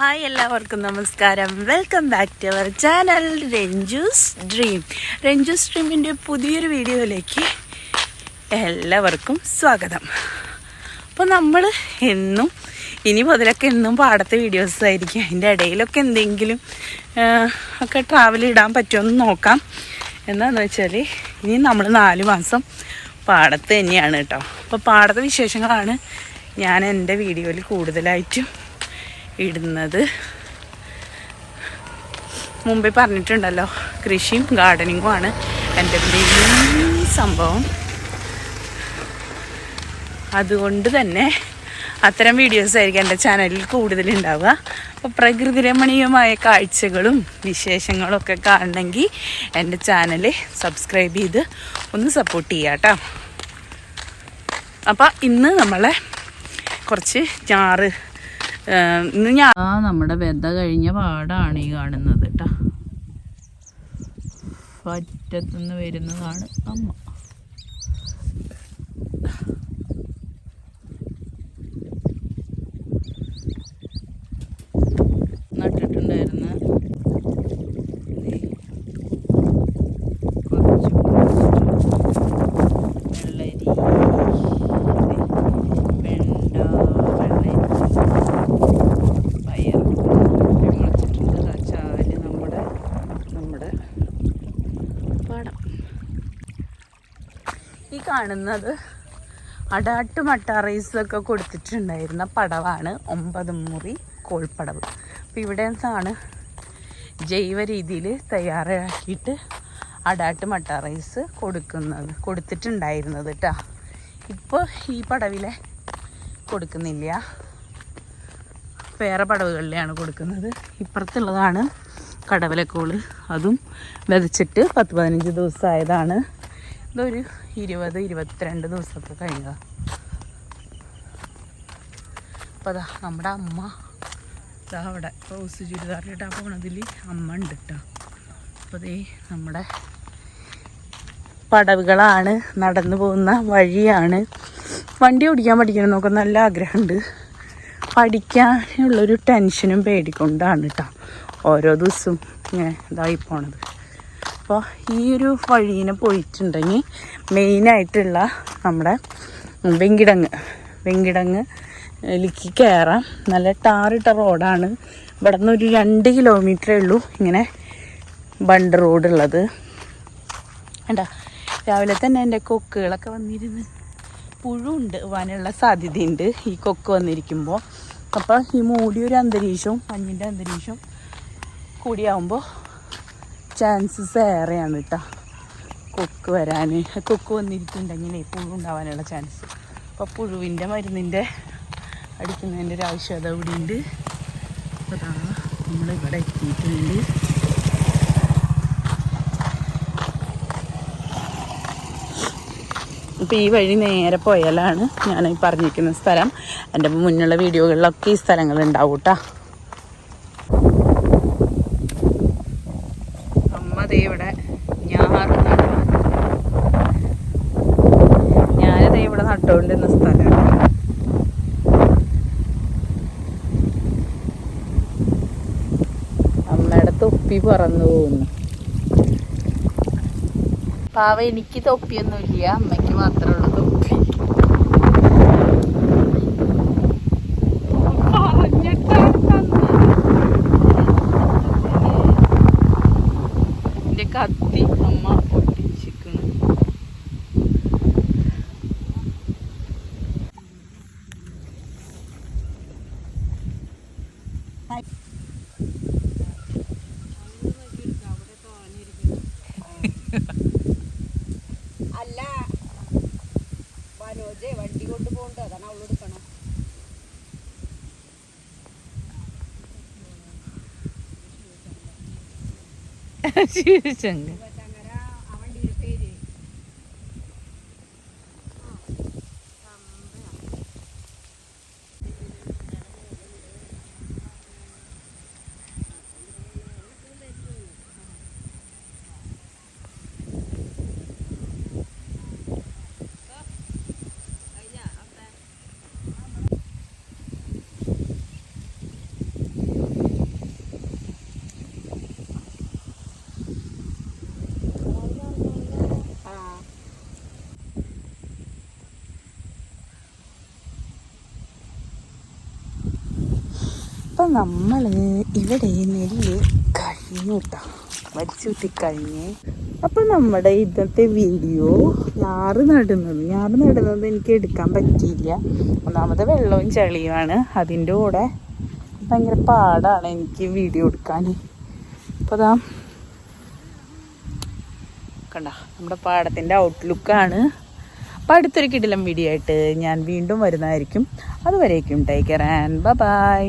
Hi എല്ലാവർക്കും നമസ്കാരം. Welcome back to our channel Ranju's dream Ranju's ഡ്രീമിന്റെ പുതിയൊരു വീഡിയോയിലേക്ക് എല്ലാവർക്കും സ്വാഗതം. അപ്പോൾ നമ്മൾ എന്നും ഇനി മുതലൊക്കെ എന്നും പാടത്തെ വീഡിയോസ് ആയിരിക്കും. അതിന്റെ ഇടയിലൊക്കെ എന്തെങ്കിലും ഒക്കെ ട്രാവൽ ഇടാൻ പറ്റുമെന്ന് നോക്കാം. എന്താണെന്ന് വെച്ചാൽ ഇനി നമ്മൾ നാല് മാസം പാടത്ത് തന്നെയാണ് കേട്ടോ. അപ്പോൾ പാടത്തെ വിശേഷങ്ങളാണ് ഞാൻ എന്റെ വീഡിയോയിൽ കൂടുതലായിട്ടും ഇടുന്നത്. മുമ്പേ പറഞ്ഞിട്ടുണ്ടല്ലോ കൃഷിയും ഗാർഡനിങ്ങും ആണ് എന്റെ മെയിൻ സംഭവം. അതുകൊണ്ട് തന്നെ അത്തരം വീഡിയോസ് ആയിരിക്കും എന്റെ ചാനലിൽ കൂടുതലുണ്ടാവുക അപ്പോൾ പ്രകൃതി രമണീയമായ കാഴ്ചകളും വിശേഷങ്ങളും ഒക്കെ കാണണമെങ്കിൽ എന്റെ ചാനൽ സബ്സ്ക്രൈബ് ചെയ്ത് ഒന്ന് സപ്പോർട്ട് ചെയ്യാം കേട്ടോ. അപ്പോൾ ഇന്ന് നമ്മളെ കുറച്ച് ഞാറ് ഞാൻ നമ്മുടെ വെത കഴിഞ്ഞ പാടാണ് ഈ കാണുന്നത് കേട്ടോ പറ്റത്തുനിന്ന് വരുന്നതാണ് അമ്മ നട്ടിട്ടുണ്ടായിരുന്ന ദേ കുറച്ച് വെള്ളരി ദേ വെണ്ട വെള്ളരി പയർ ഒക്കെ മുളച്ചിട്ടുണ്ട് ദാ ചാൽ നമ്മുടെ നമ്മുടെ പാടം ഈ കാണുന്നത് അടാട്ട് മട്ട റൈസൊക്കെ കൊടുത്തിട്ടുണ്ടായിരുന്ന പടവാണ്. ഒമ്പത് മുറി കോൾപ്പടവ്. അപ്പോൾ ഇവിടെ നിന്നാണ് ജൈവ രീതിയിൽ തയ്യാറാക്കിയിട്ട് അടാട്ട് മട്ട റൈസ് കൊടുക്കുന്നത് കൊടുത്തിട്ടുണ്ടായിരുന്നത് കേട്ടോ ഇപ്പോൾ ഈ പടവിലെ കൊടുക്കുന്നില്ല. വേറെ പടവുകളിലാണ് കൊടുക്കുന്നത്. ഇപ്പുറത്തുള്ളതാണ് കടവലക്കോൾ അതും വിതച്ചിട്ട് പത്ത് പതിനഞ്ച് ദിവസമായതാണ്. ഇതൊരു ഇരുപത് ഇരുപത്തിരണ്ട് ദിവസമൊക്കെ കഴിഞ്ഞതാ. അപ്പോൾ അതാ നമ്മുടെ അമ്മ. ഇതാ അവിടെ റോസ് ചുരിദാറിലിട്ടാ പോണതിൽ അമ്മ ഉണ്ട് കേട്ടോ അപ്പോൾ ദേ നമ്മുടെ പടവുകളാണ് നടന്നു പോകുന്ന വഴിയാണ്. വണ്ടി ഓടിക്കാൻ പഠിക്കണം എന്നൊക്കെ നല്ല ആഗ്രഹമുണ്ട്. പഠിക്കാനുള്ളൊരു ടെൻഷനും പേടിക്കൊണ്ടാണ് കേട്ടോ ഓരോ ദിവസവും ഇങ്ങനെ ഇതായി പോണത്. അപ്പോൾ ഈ ഒരു വഴീനെ പോയിട്ടുണ്ടെങ്കിൽ മെയിനായിട്ടുള്ള നമ്മുടെ വെങ്കിടങ്ങ്. വെങ്കിടങ്ങ് ലിക്ക് കയറാം നല്ല ടാറിട്ട റോഡാണ്. ഇവിടെ നിന്ന് ഒരു രണ്ട് കിലോമീറ്ററേ ഉള്ളൂ ഇങ്ങനെ ബണ്ട് റോഡുള്ളത് വേണ്ട രാവിലെ തന്നെ എന്റെ കൊക്കുകളൊക്കെ വന്നിരുന്ന് പുഴുണ്ട് വനുള്ള സാധ്യതയുണ്ട്. ഈ കൊക്ക് വന്നിരിക്കുമ്പോൾ അപ്പോൾ ഈ മൂടിയൊരു അന്തരീക്ഷവും മഞ്ഞിന്റെ അന്തരീക്ഷവും കൂടിയാവുമ്പോൾ ചാൻസസ് ഏറെയാണ് കേട്ടോ കൊക്ക് വരാൻ കൊക്ക് വന്നിരിക്കുന്നുണ്ടെങ്കിൽ പുഴു ഉണ്ടാവാനുള്ള ചാൻസ് അപ്പോൾ പുഴുവിന്റെ മരുന്നിന്റെ അടിക്കുന്നതിന്റെ ഒരു ആവശ്യകത ഇവിടെ ഉണ്ട്. അതാ നമ്മളിവിടെ എത്തിയിട്ടുണ്ട്. അപ്പോൾ ഈ വഴി നേരെ പോയാലാണ് ഞാൻ പറഞ്ഞിരിക്കുന്ന സ്ഥലം. എന്റെ മുന്നുള്ള വീഡിയോകളിലൊക്കെ ഈ സ്ഥലങ്ങൾ ഉണ്ടാവും കേട്ടോ അമ്മ ദേ ഇവിടെ ഞാറ് ഞാനത് ഞാനതേ ഇവിടെ നട്ടുകൊണ്ടിരുന്ന സ്ഥലമാണ് അമ്മയുടെ തൊപ്പി പറന്നു പോകുന്നു പാവ എനിക്ക് തൊപ്പിയൊന്നുമില്ല അമ്മയ്ക്ക് മാത്രമേ ഉള്ളൂ തൊപ്പി. കൊണ്ട് പോകണ്ടോ അതാണ് അവൾ എടുക്കണം ശിവശങ്കർ. അപ്പം നമ്മൾ ഇവിടെ നെല്ല് കഴിഞ്ഞു കേട്ടോ വരിച്ചു കുത്തി കഴിഞ്ഞ് അപ്പം നമ്മുടെ ഇന്നത്തെ വീഡിയോ ഞാറ് നടുന്നത്. ഞാറ് നടുന്നത് എനിക്ക് എടുക്കാൻ പറ്റിയില്ല. ഒന്നാമത് വെള്ളവും ചളിയുമാണ്. അതിന്റെ കൂടെ ഭയങ്കര പാടാണ് എനിക്ക് വീഡിയോ എടുക്കാൻ. അപ്പോൾ അതാ കണ്ട നമ്മുടെ പാടത്തിന്റെ ഔട്ട്ലുക്കാണ് അപ്പോൾ അടുത്തൊരു കിടിലം വീഡിയോ ആയിട്ട് ഞാൻ വീണ്ടും വരുന്നതായിരിക്കും. അതുവരേക്കും ടേക്ക് കെയർ ആൻഡ് ബൈ